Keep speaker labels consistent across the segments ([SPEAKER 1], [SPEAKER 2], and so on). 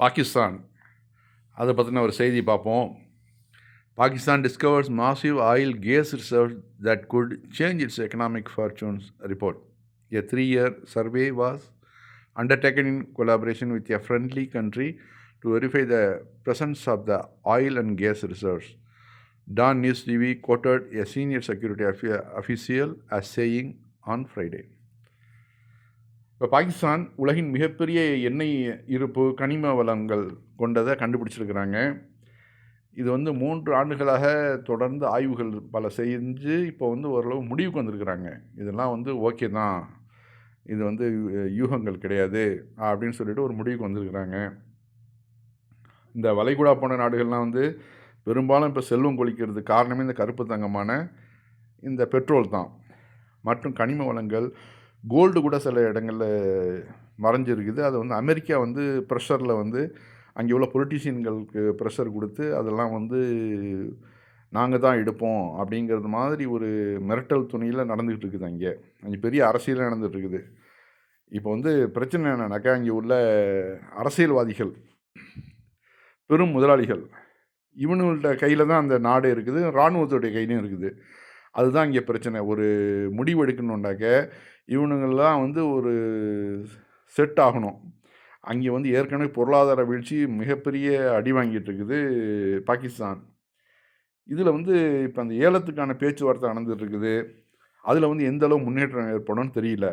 [SPEAKER 1] பாகிஸ்தான் அதை பற்றின ஒரு செய்தி பார்ப்போம் Pakistan discovers massive oil gas reserve that could change its economic fortunes report a three year survey was undertaken in collaboration with a friendly country to verify the presence of the oil and gas reserves. Don News TV quoted a senior security offi- official as saying on Friday. இப்போ பாகிஸ்தான் உலகின் மிகப்பெரிய எண்ணெய் இருப்பு கனிம வளங்கள் கொண்டதை கண்டுபிடிச்சிருக்கிறாங்க. இது வந்து மூன்று ஆண்டுகளாக தொடர்ந்து ஆய்வுகள் பல செஞ்சு இப்போ வந்து ஓரளவு முடிவுக்கு வந்திருக்கிறாங்க. இதெல்லாம் வந்து ஓகே தான். இது வந்து யூ- யூகங்கள் கிடையாது அப்படின்னு சொல்லிட்டு ஒரு முடிவுக்கு வந்திருக்கிறாங்க. இந்த வளைகுடா போன நாடுகள்லாம் வந்து பெரும்பாலும் இப்போ செல்வம் கொளிக்கிறது காரணமே இந்த கருப்பு தங்கமான இந்த பெட்ரோல் தான். மற்றும் கனிம வளங்கள் கோல்டு கூட சில இடங்களில் மறைஞ்சிருக்குது. அதை வந்து அமெரிக்கா வந்து ப்ரெஷரில் வந்து அங்கே உள்ள பொலிட்டீஷியன்களுக்கு ப்ரெஷர் கொடுத்து அதெல்லாம் வந்து நாங்கள் தான் எடுப்போம் அப்படிங்கிறது மாதிரி ஒரு மிரட்டல் துணியில் நடந்துக்கிட்டு இருக்குது அங்கே. அங்கே பெரிய அரசியல் நடந்துகிட்டு இருக்குது. இப்போ வந்து பிரச்சனை என்னன்னாக்கா அங்கே உள்ள அரசியல்வாதிகள் பெரும் முதலாளிகள் இவனுங்கள்ட்ட கையில் தான் அந்த நாடு இருக்குது இராணுவத்துடைய கையிலையும் இருக்குது. அதுதான் இங்கே பிரச்சனை. ஒரு முடிவு எடுக்கணுன்னாக்க இவனுங்கள்லாம் வந்து ஒரு செட் ஆகணும். அங்கே வந்து ஏற்கனவே பொருளாதார வீழ்ச்சி மிகப்பெரிய அடி வாங்கிட்டு இருக்குது பாகிஸ்தான். இதில் வந்து இப்போ அந்த ஏலத்துக்கான பேச்சுவார்த்தை நடந்துட்டு இருக்குது அதில் வந்து எந்த அளவு முன்னேற்றம் ஏற்படும்னு தெரியல.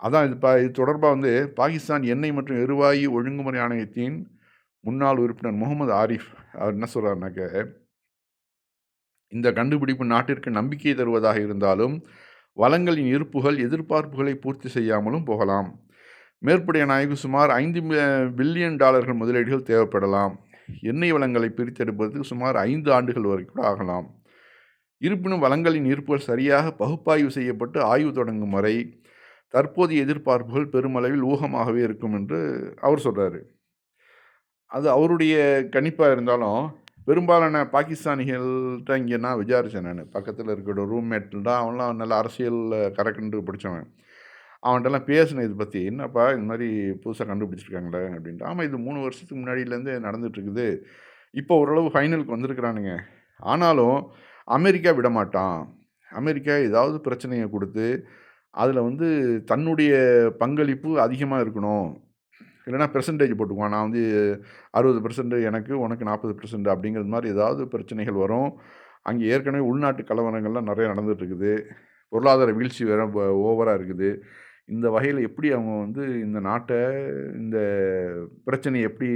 [SPEAKER 1] அதான் இது பா இது தொடர்பாக வந்து பாகிஸ்தான் எண்ணெய் மற்றும் எரிவாயு ஒழுங்குமுறை ஆணையத்தின் முன்னாள் உறுப்பினர் முகமது ஆரிஃப் அவர் என்ன சொல்கிறாருனாக்க இந்த கண்டுபிடிப்பு நாட்டிற்கு நம்பிக்கை தருவதாக இருந்தாலும் வளங்களின் இருப்புகள் எதிர்பார்ப்புகளை பூர்த்தி செய்யாமலும் போகலாம். மேற்படைய ஆய்வு சுமார் ஐந்து பில்லியன் டாலர்கள் முதலீடுகள் தேவைப்படலாம். எண்ணெய் வளங்களை பிரித்தெடுப்பதற்கு சுமார் ஐந்து ஆண்டுகள் வரை கூட ஆகலாம். இருப்பினும் வளங்களின் இருப்புகள் சரியாக பகுப்பாய்வு செய்யப்பட்டு ஆய்வு தொடங்கும் வரை தற்போதைய எதிர்பார்ப்புகள் பெருமளவில் ஊகமாகவே இருக்கும் என்று அவர் சொல்கிறாரு அது அவருடைய கணிப்பாக இருந்தாலும் பெரும்பாலான பாகிஸ்தானிகள்கிட்ட இங்கே நான் விசாரித்தேன் நான். பக்கத்தில் இருக்கிற ரூம்மேட்டில் தான் அவன்லாம் நல்ல அரசியல் கரெக்டுன்னு பிடிச்சவன். அவன்கிட்டலாம் பேசினேன் இதை பற்றி என்னப்பா இந்த மாதிரி புதுசாக கண்டுபிடிச்சிருக்காங்களே அப்படின்ட்டு. ஆமாம் இது மூணு வருஷத்துக்கு முன்னாடியிலேருந்து நடந்துகிட்ருக்குது. இப்போ ஓரளவு ஃபைனலுக்கு வந்திருக்கிறானுங்க. ஆனாலும் அமெரிக்கா விட மாட்டான் அமெரிக்கா ஏதாவது பிரச்சனையை கொடுத்து அதில் வந்து தன்னுடைய பங்களிப்பு அதிகமாக இருக்கணும். இல்லைன்னா பெர்சன்டேஜ் போட்டுக்குவான். நான் வந்து அறுபது பெர்சன்ட் எனக்கு உனக்கு நாற்பது பெர்சன்ட் அப்படிங்கிறது மாதிரி ஏதாவது பிரச்சனைகள் வரும். அங்கே ஏற்கனவே உள்நாட்டு கலவரங்கள்லாம் நிறைய நடந்துகிட்ருக்குது. பொருளாதார வீழ்ச்சி வேற ஓவராக இருக்குது. இந்த வகையில் எப்படி அவங்க வந்து இந்த நாட்டை இந்த பிரச்சனையை எப்படி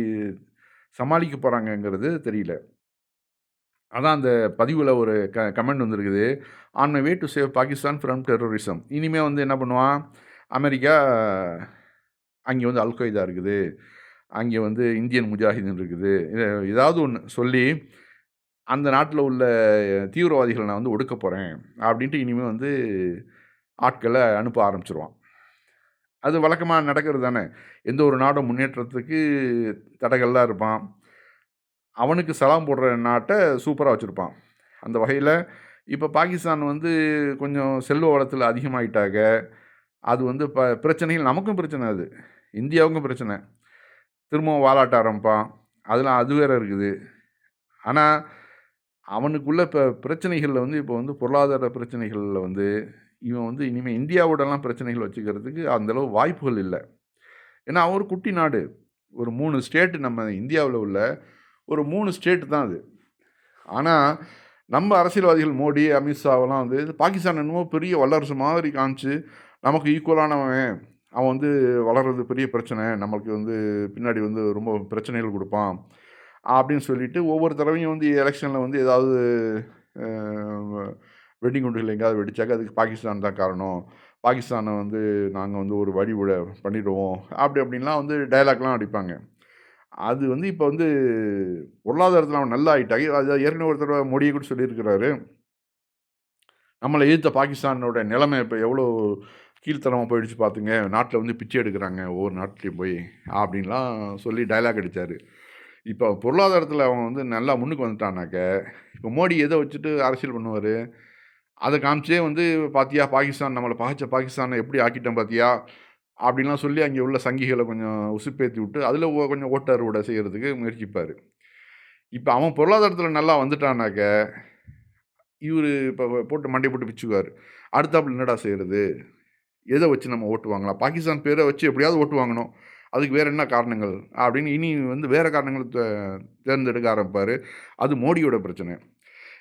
[SPEAKER 1] சமாளிக்க போகிறாங்கங்கிறது தெரியல. அதான் அந்த பதிவில் ஒரு க கமெண்ட் வந்திருக்குது. On my way to save Pakistan from terrorism இனிமேல் வந்து என்ன பண்ணுவான்? அமெரிக்கா அங்கே வந்து அல்கொய்தா இருக்குது. அங்கே வந்து இந்தியன் முஜாஹிதீன் இருக்குது. ஏதாவது ஒன்று சொல்லி அந்த நாட்டில் உள்ள தீவிரவாதிகளை நான் வந்து ஒடுக்க போகிறேன் அப்படின்ட்டு இனிமேல் வந்து ஆட்களை அனுப்ப ஆரம்பிச்சிருவான். அது வழக்கமாக நடக்கிறது தானே. எந்த ஒரு நாடும் முன்னேற்றத்துக்கு தடைகள்லாம் இருப்பான். அவனுக்கு சலாம் போடுற நாட்டை சூப்பராக வச்சுருப்பான். அந்த வகையில் இப்போ பாகிஸ்தான் வந்து கொஞ்சம் செல்வ வளத்தில் அதிகமாயிட்டாக அது வந்து ப பிரச்சனைகள் நமக்கும் பிரச்சனை அது. இந்தியாவுக்கும் பிரச்சனை. திரும்பவும் வாலாட்ட ஆரம்பிப்பான். அதெல்லாம் அது வேற இருக்குது. ஆனால் அவனுக்குள்ள இப்போ பிரச்சனைகளில் வந்து இப்போ வந்து பொருளாதார பிரச்சனைகளில் வந்து இவன் வந்து இனிமேல் இந்தியாவோடலாம் பிரச்சனைகள் வச்சுக்கிறதுக்கு அந்தளவு வாய்ப்புகள் இல்லை. ஏன்னா அவன் ஒரு குட்டி நாடு. ஒரு மூணு ஸ்டேட்டு நம்ம இந்தியாவில் உள்ள ஒரு மூணு ஸ்டேட்டு தான் அது. ஆனால் நம்ம அரசியல்வாதிகள் மோடி அமித்ஷாவெல்லாம் வந்து இது பாகிஸ்தான் என்னமோ பெரிய வல்லரசு மாதிரி காமிச்சு நமக்கு ஈக்குவலானவன் அவன் வந்து வளர்றது பெரிய பிரச்சனை. நம்மளுக்கு வந்து பின்னாடி வந்து ரொம்ப பிரச்சனைகள் கொடுப்பான் அப்படின்னு சொல்லிட்டு ஒவ்வொரு தடவையும் வந்து எலெக்ஷனில் வந்து ஏதாவது வெட்டிங் குண்டுகள் எங்கேயாவது வெடித்தாக்க அதுக்கு பாகிஸ்தான் தான் காரணம். பாகிஸ்தானை வந்து நாங்கள் வந்து ஒரு வழி விட பண்ணிடுவோம் அப்படி அப்படின்லாம் வந்து டைலாக்லாம் அடிப்பாங்க. அது வந்து இப்போ வந்து பொருளாதாரத்தில் அவன் நல்லா ஆகிட்டாங்க அது ஏற்கனவே ஒரு தடவை மோடியை கூட சொல்லியிருக்கிறாரு. நம்மளை எதிர்த்த பாகிஸ்தானோட நிலைமை இப்போ எவ்வளோ கீழ்த்தனமாக போயிடுச்சு பார்த்துங்க நாட்டில் வந்து பிச்சை எடுக்கிறாங்க. ஒவ்வொரு நாட்டிலையும் போய் அப்படின்லாம் சொல்லி டைலாக் அடித்தார் இப்போ பொருளாதாரத்தில் அவன் வந்து நல்லா முன்னுக்கு வந்துட்டானாக்க இப்போ மோடி எதை வச்சுட்டு அரசியல் பண்ணுவார்? அதை காமிச்சே வந்து பாத்தியா பாகிஸ்தான் நம்மளை பகைச்ச பாகிஸ்தானை எப்படி ஆக்கிட்டோம் பாத்தியா? அப்படின்லாம் சொல்லி அங்கே உள்ள சங்கிகளை கொஞ்சம் உசுப்பேற்றி விட்டு அதில் கொஞ்சம் ஓட்டர் விட செய்கிறதுக்கு முயற்சிப்பார். இப்போ அவன் பொருளாதாரத்தில் நல்லா வந்துட்டானாக்க இவர் இப்போ போட்டு மண்டை போட்டு பிச்சுக்குவார். அடுத்தாப்புல என்னடா செய்கிறது எதை வச்சு நம்ம ஓட்டு வாங்கலாம் பாகிஸ்தான் பேரை வச்சு எப்படியாவது ஓட்டு வாங்கணும் அதுக்கு வேறு என்ன காரணங்கள்? அப்படின்னு இனி வந்து வேறு காரணங்கள் தேர்ந்தெடுக்க ஆரம்பிப்பார். அது மோடியோட பிரச்சனை.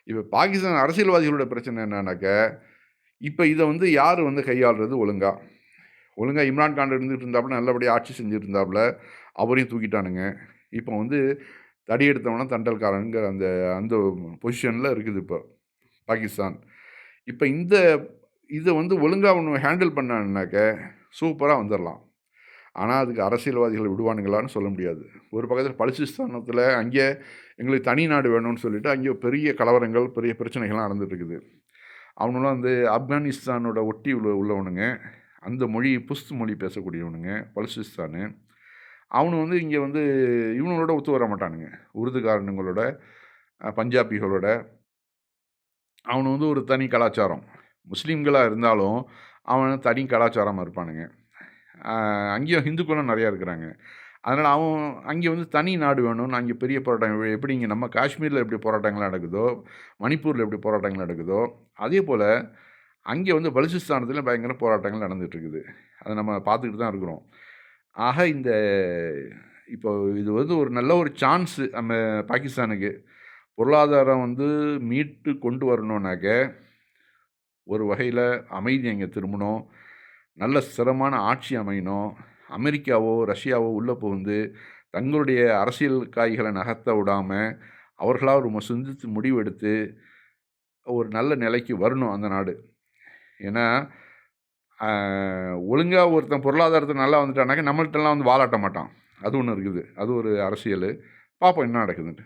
[SPEAKER 1] இப்போ பாகிஸ்தான் அரசியல்வாதிகளோட பிரச்சனை என்னன்னாக்க இப்போ இதை வந்து யார் வந்து கையாளுறது? ஒழுங்கா. ஒழுங்காக இம்ரான்கான் இருந்துகிட்டு இருந்தாப்புல நல்லபடியாக ஆட்சி செஞ்சுட்டு இருந்தாப்புல அவரையும் தூக்கிட்டானுங்க. இப்போ வந்து தடி எடுத்தவனா தண்டல்காரனுங்கிற அந்த அந்த பொசிஷனில் இருக்குது இப்போ பாகிஸ்தான். இப்போ இந்த இதை வந்து ஒழுங்காக ஒன்று ஹேண்டில் பண்ணான்னாக்க சூப்பராக வந்துடலாம் ஆனால் அதுக்கு அரசியல்வாதிகள் விடுவானுங்களான்னு சொல்ல முடியாது. ஒரு பக்கத்தில் பலிசிஸ்தானத்தில் அங்கே எங்களுக்கு தனி நாடு வேணும்னு சொல்லிட்டு அங்கே பெரிய கலவரங்கள் பெரிய பிரச்சனைகள்லாம் நடந்துகிட்ருக்குது இருக்குது அவனுலாம் வந்து ஆப்கானிஸ்தானோட ஒட்டி உள்ள உள்ளவனுங்க. அந்த மொழி புஸ்து மொழி பேசக்கூடியவனுங்க பலிசிஸ்தானு அவனு வந்து இங்கே வந்து இவனுங்களோட ஒத்து வர மாட்டானுங்க. உருதுகாரனுங்களோட பஞ்சாபிகளோட. அவனு வந்து ஒரு தனி கலாச்சாரம். முஸ்லீம்களாக இருந்தாலும் அவன் தனி கலாச்சாரமாக இருப்பானுங்க. அங்கேயும் ஹிந்துக்களும் நிறையா இருக்கிறாங்க. அதனால் அவன் அங்கே வந்து தனி நாடு வேணும்னு அங்கே பெரிய போராட்டம் எப்படி இங்கே நம்ம காஷ்மீரில் எப்படி போராட்டங்கள் நடக்குதோ மணிப்பூரில் எப்படி போராட்டங்கள் நடக்குதோ அதே போல் அங்கே வந்து பலுச்சிஸ்தானத்தில் பயங்கர போராட்டங்கள் நடந்துகிட்ருக்குது. இருக்குது அதை நம்ம பார்த்துக்கிட்டு தான் இருக்கிறோம். ஆக இந்த இப்போ இது வந்து ஒரு நல்ல ஒரு சான்ஸு நம்ம பாகிஸ்தானுக்கு. பொருளாதாரம் வந்து மீட்டு கொண்டு வரணுன்னாக்க ஒரு வகையில் அமைதி அங்கே திரும்பணும். நல்ல ஸ்திரமான ஆட்சி அமையணும். அமெரிக்காவோ ரஷ்யாவோ உள்ளே புகுந்து தங்களுடைய அரசியல் காய்களை நகர்த்த விடாமல் அவர்களாக ஒரு சிந்தித்து முடிவெடுத்து ஒரு நல்ல நிலைக்கு வரணும் அந்த நாடு. ஏன்னா ஒழுங்காக ஒருத்தன் பொருளாதாரத்தை நல்லா வந்துட்டானாக்க நம்மள்கிட்டலாம் வந்து வாலாட்ட மாட்டான். அது ஒன்று இருக்குது. அது ஒரு அரசியல். பார்ப்போம் என்ன நடக்குதுன்ட்டு.